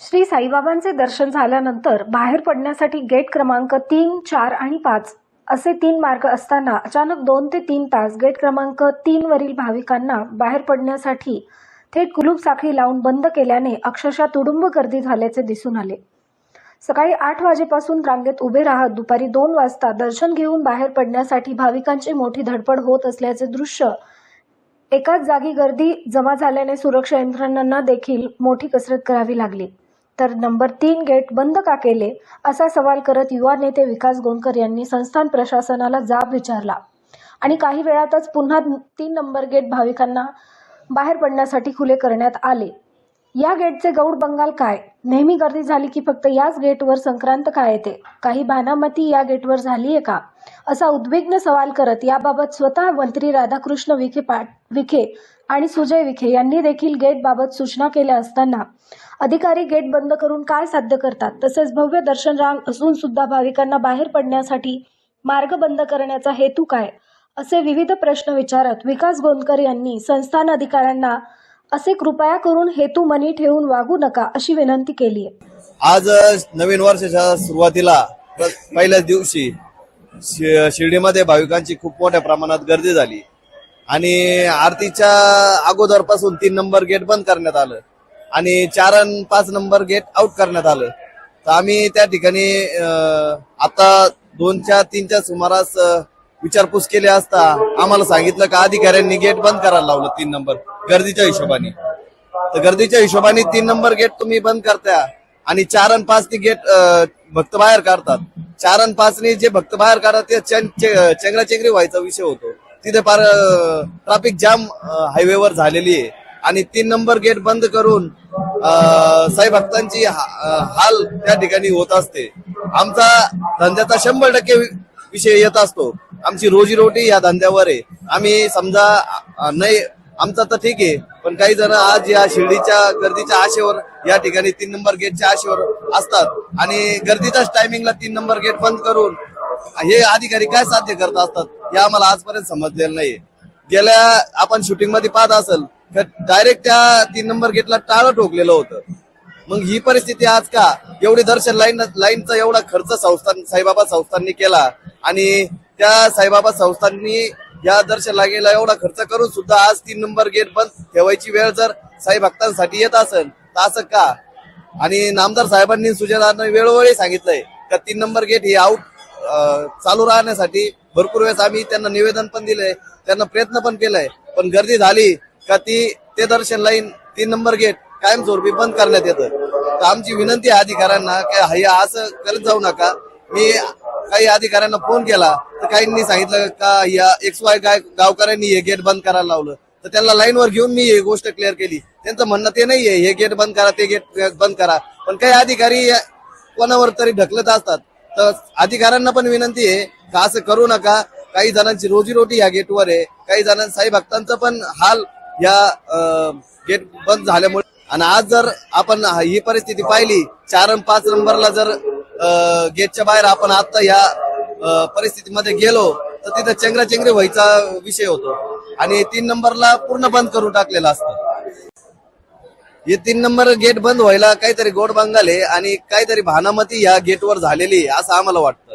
श्री साईबाबांचे दर्शन झाल्यानंतर बाहेर पडण्यासाठी गेट क्रमांक तीन चार आणि पाच असे तीन मार्ग असताना अचानक दोन ते तीन तास गेट क्रमांक तीन वरील भाविकांना बाहेर पडण्यासाठी थेट कुलूप साखळी लावून बंद केल्याने अक्षरशः तुडुंब गर्दी झाल्याचे दिसून आले. सकाळी आठ वाजेपासून रांगेत उभे राहत दुपारी दोन वाजता दर्शन घेऊन बाहेर पडण्यासाठी भाविकांची मोठी धडपड होत असल्याचे दृश्य एकाच जागी गर्दी जमा झाल्याने सुरक्षा यंत्रणांना देखील मोठी कसरत करावी लागली. तर नंबर तीन गेट बंद का केले असा सवाल करत युवा नेते विकास गोंदकर यांनी संस्थान प्रशासनाला जाब विचारला. आणि काही वेळातच पुन्हा तीन नंबर गेट भाविकांना बाहेर पडण्यासाठी खुले करण्यात आले. या गेटचे गौड बंगाल काय? नेहमी गर्दी झाली की फक्त याच गेटवर संक्रांत काय येते? काही भानामती या गेटवर झाली आहे का? असा उद्विग्न सवाल करत याबाबत स्वतः मंत्री राधाकृष्ण विखे पाट विखे आणि सुजय विखे यांनी देखील गेटबाबत सूचना केल्या असताना अधिकारी गेट बंद करून काय साध्य करतात? तसेच भव्य दर्शन रांग असून सुद्धा भाविकांना बाहेर पडण्यासाठी मार्ग बंद करण्याचा हेतू काय? असे विविध प्रश्न विचारत विकास गोंदकर यांनी संस्थान अधिकाऱ्यांना असे कृपया करून हेतू मनी ठेवून वागू नका अशी विनंती केली आहे. आज नवीन वर्षाच्या सुरुवातीला पहिल्याच दिवशी शि- शिर्डीमध्ये भाविकांची खूप मोठ्या प्रमाणात गर्दी झाली. आणि आरतीच्या अगोदरपासून तीन नंबर गेट बंद करण्यात आलं. आणि चार आणि पाच नंबर गेट आउट करण्यात आलं. तर आम्ही त्या ठिकाणी अ, आता दोनच्या तीनच्या सुमारास विचारपूस केली असता आम्हाला सांगितलं का अधिकाऱ्यांनी गेट बंद करायला लावलं तीन नंबर. गर्दीच्या हिशोबाने. तर गर्दीच्या हिशोबाने तीन नंबर गेट तुम्ही बंद करता आणि चार आणि पाच ती गेट भक्त बाहेर काढतात. चार आणि पाचनी जे भक्त बाहेर काढतात ते चेंगरा चेंगरी व्हायचा विषय होतो. तिथे फार ट्रॅफिक जाम हायवेवर झालेली आहे. आणि तीन नंबर गेट बंद करून साई भक्तांची हाल त्या ठिकाणी होत असते. आमचा धंद्याचा शंभर टक्के विषय येत असतो. आमची रोजीरोटी या धंद्यावर आहे. आम्ही समजा नाही आमचा तर ठीक आहे पण काही जण आज या शिर्डीच्या गर्दीच्या आशेवर या ठिकाणी तीन नंबर गेटच्या आशेवर असतात. आणि गर्दीच्याच टायमिंगला तीन नंबर गेट बंद करून हे अधिकारी काय साध्य करत असतात? हे आम्हाला आजपर्यंत समजलेलं नाही गेल्या आपण शूटिंगमध्ये पाहत असेल तर डायरेक्ट त्या तीन नंबर गेटला टाळं ठोकलेलं होतं. मग ही परिस्थिती आज का? एवढी दर्शन लाईन लाईनचा एवढा खर्च संस्थान साईबाबा संस्थांनी केला आणि त्या साईबाबा संस्थांनी या दर्शन लागेला एवढा खर्च करून सुद्धा आज तीन नंबर गेट बंद ठेवायची वेळ जर साई भक्तांसाठी येत असेल तर असं का? आणि नामदार साहेबांनी सुजनांना वेळोवेळी सांगितलंय का तीन नंबर गेट हे आउट चालू राहण्यासाठी भरपूर वेळेस आम्ही त्यांना निवेदन पण दिलंय त्यांना प्रयत्न पण केलाय पण गर्दी झाली का ती ते दर्शन लाईन तीन नंबर गेट कायमस्वरूपी बंद करण्यात येतं. तर आमची विनंती आहे अधिकाऱ्यांना की हे असं करत जाऊ नका. मी काही अधिकाऱ्यांना फोन केला तर काहींनी सांगितलं का या एक्स वाय गाय गावकऱ्यांनी हे गेट बंद करायला लावलं. तर त्यांना लाईनवर घेऊन मी ही गोष्ट क्लिअर केली. त्यांचं म्हणणं ते नाहीये हे गेट बंद करा ते गेट बंद करा. पण काही अधिकारी कोणावर तरी ढकलत असतात. तर अधिकाऱ्यांना पण विनंती आहे का असं करू नका. काही जणांची रोजीरोटी या गेटवर आहे. काही जणांचं साई भक्तांचा पण हाल या गेट बंद झाल्यामुळे. आणि आज जर आपण ही परिस्थिती पाहिली चार आणि पाच नंबरला जर गेटच्या बाहेर आपण आता या परिस्थितीमध्ये गेलो तर तिथं चेंगरा चेंगरे व्हायचा विषय होतो. आणि तीन नंबरला पूर्ण बंद करून टाकलेलं असतं. हे तीन नंबर गेट बंद व्हायला काहीतरी गोड बंगाल आहे आणि काहीतरी भानामती या गेटवर झालेली आहे असं आम्हाला वाटतं.